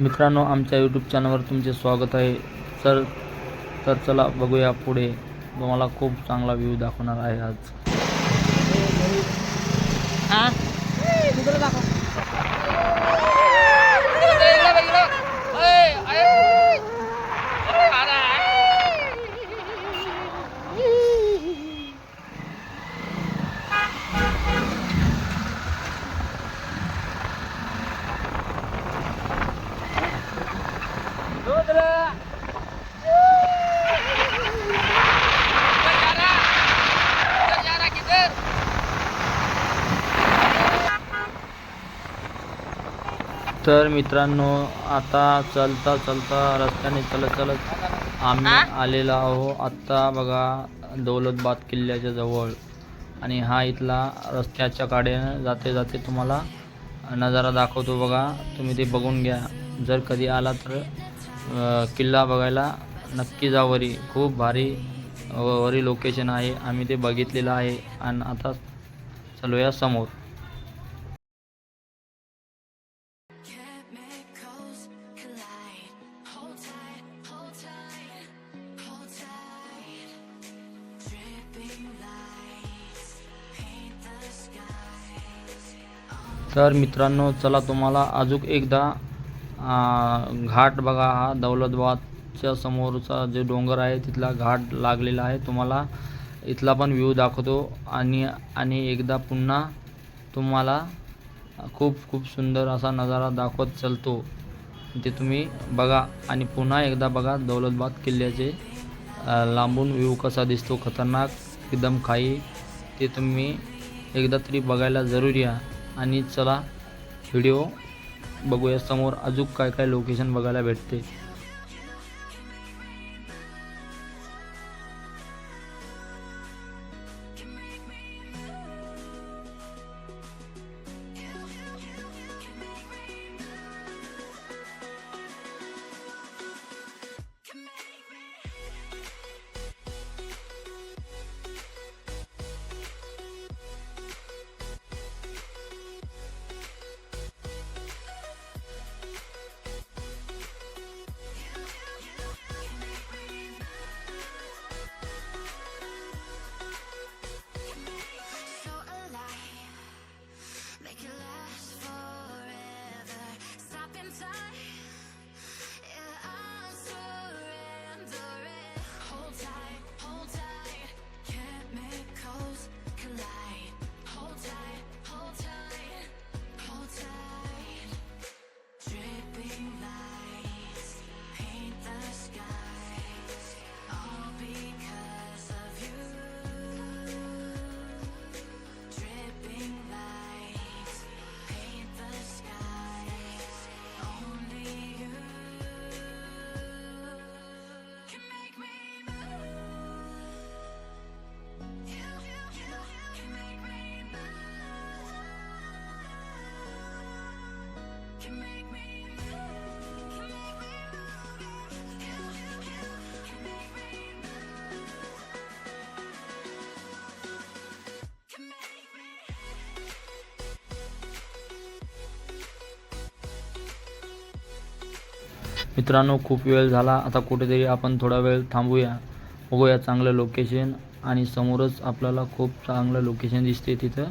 मित्रांनो आमच्या यूट्यूब चॅनलवर तुमचे स्वागत आहे. तर तर चला बघूया पुढे. तुम्हाला खूप चांगला व्ह्यू दाखवणार आहे आज. हा? तर मित्रांनो आता चलता चलता रस्त्याने चलत चलत आम्ही आलेलो आहो आत्ता बघा दौलतबाद किल्ल्याच्या जवळ. आणि हा इथला रस्त्याच्या काड्यानं जाते जाते तुम्हाला नजारा दाखवतो बघा. तुम्ही ते बघून घ्या. जर कधी आला तर किल्ला बघायला नक्की जा वरी. खूप भारी वरी लोकेशन आहे. आम्ही ते बघितलेलं आहे. आणि आता चलूया समोर. तर मित्रांनो चला तुम्हाला अजून एकदा घाट बघा हा दौलतबादच्या समोरचा जे डोंगर आहे तिथला घाट लागलेला आहे. तुम्हाला इथला पण व्ह्यू दाखवतो आणि आणि एकदा पुन्हा तुम्हाला खूप खूप सुंदर असा नजारा दाखवत चालतो. ते तुम्ही बघा आणि पुन्हा एकदा बघा दौलतबाद किल्ल्याचे लांबून व्ह्यू कसा दिसतो. खतरनाक एकदम खाई. ते तुम्ही एकदा तरी बघायला जरूर या. आणि चला व्हिडिओ बघूया समोर अजून काय काय लोकेशन बघायला भेटते. मित्रांनो खूप वेळ झाला. आता कुठेतरी आपण थोडा वेळ थांबूया. बघूया चांगलं लोकेशन आणि समोरच आपल्याला खूप चांगलं लोकेशन दिसते तिथं.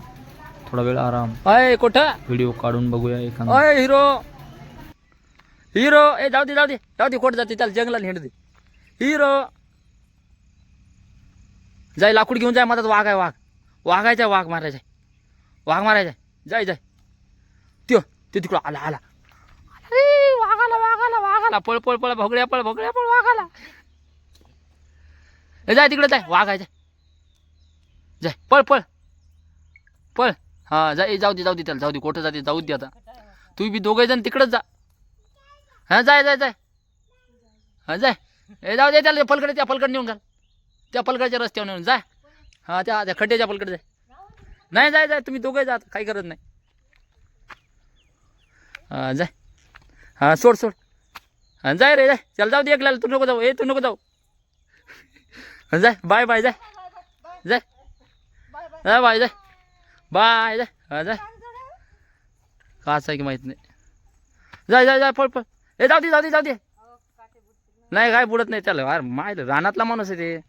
थोडा वेळ आराम. अय कोठं? व्हिडिओ काढून बघूया एखादा. अय हिरो हिरो ए जाऊ दे जाऊ दे. जाऊ दे कोट जाते? त्याला जंगलात हिंड दे. हिरो जाय लाकूड घेऊन जाय मधात वाघ आहे वाघ. वाघायचा वाघ मारायचा वाघ मारायचा जाय जाय. त्यो त्यो तिकडं आला आला. अरे वाघाला पळ पळ पळ भोगड्या पळ भोगड्या पळ वाघ आला जाय तिकडे जाय वाघ आहे जाय जाय पळ पळ. पळ. हा जाय जाऊ दे जाऊ दे त्याला जाऊ दे कुठं जाते जाऊ दे आता. तू बी दोघे जण तिकडच जा. हा जाय जाय जाय हा जाय ए जाऊ दे त्याला पलकडे त्या पलकडे नेऊन घाल. त्या पलकडच्या रस्त्यावर नेऊन जाय हा त्या त्या खड्ड्याच्या पलकडे जाय नाही जाय जाय तुम्ही दोघे जात काही करत नाही. हा जाय हा सोड सोड. हा जाय रे जाय. चल जाऊ दे एकल्याला तू नको जाऊ. ए तू नको जाऊ. जाय बाय बाय जाय. जाय. जाय बाय जाय. बाय जाय. हा जाय. काच आहे की माहीत नाही. जाय जाय जाय पळ पळ. ए जाऊ दे जाऊ दे जाऊ दे. नाही काय बुडत नाही. त्याला अरे माय रानातला माणूस आहे ते.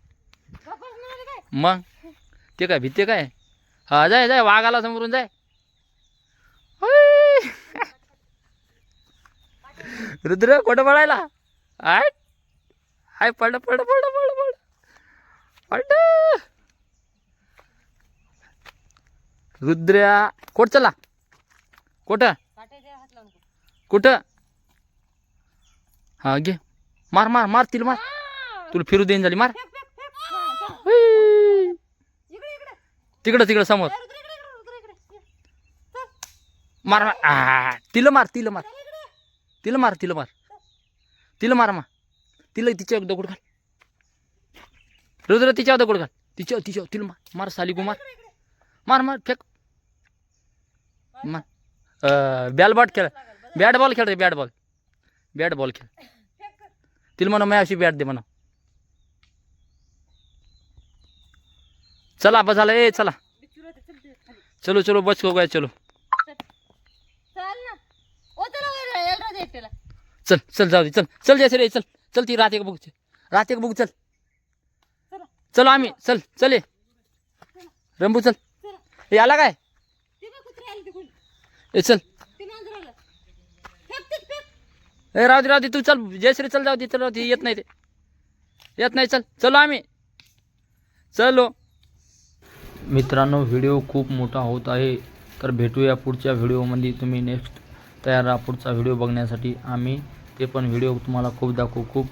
मग? ते काय भीते काय? हा जाय जाय वाघाला समोरून जाय. रुद्र कोठं पडायला आय. हाय पड पड पड पड पड पड रुद्र्या कोट चला. कुठं कुठं हा घे. मार मार मार तिला मार. तुला फिरू देईन झाली मार. तिकडं तिकडं समोर. मार मार. आ, तिला मार तिला मार. तिला मार तिला मार. तिला मार मा. तिला तिच्या दगड घाल. रुद्र तिच्यावर दगड घाल. तिच्या तिच्या तिला मार. मार साली मार. मार मार फेक. मार. बॅल बॉट खेळ. बॅट बॉल खेळ रे बॅट बॉल. बॅट बॉल खेळ. तिला म्हणा मी अशी बॅट दे म्हणा. चला बस झालं. ए चला. चलो चलो बस हो गया चल ना ओ चला वर एल्ट्रा दे एकट्याला चल चल जाऊ दे चल चल जयश्री रे चल चल ती राहते का बघ राहते का बघ चल. चलो. आम्ही चल चल ये. रंबू चल. ए आला काय? ते बघ कुत्रे आले तिकडून. ए चल. ए राहू दे राहू दे तू चल जयश्री चल जाऊ दे चल राहू दे येत नाही ते. येत नाही चल चलो आम्ही. चलो. मित्रांनो व्हिडिओ खूप मोठा होत आहे. तर भेटूया पुढच्या व्हिडिओमध्ये. तुम्ही नेक्स्ट तयार राहा पुढचा व्हिडिओ बघण्यासाठी. आम्ही ते पण व्हिडिओ तुम्हाला खूप दाखवू खूप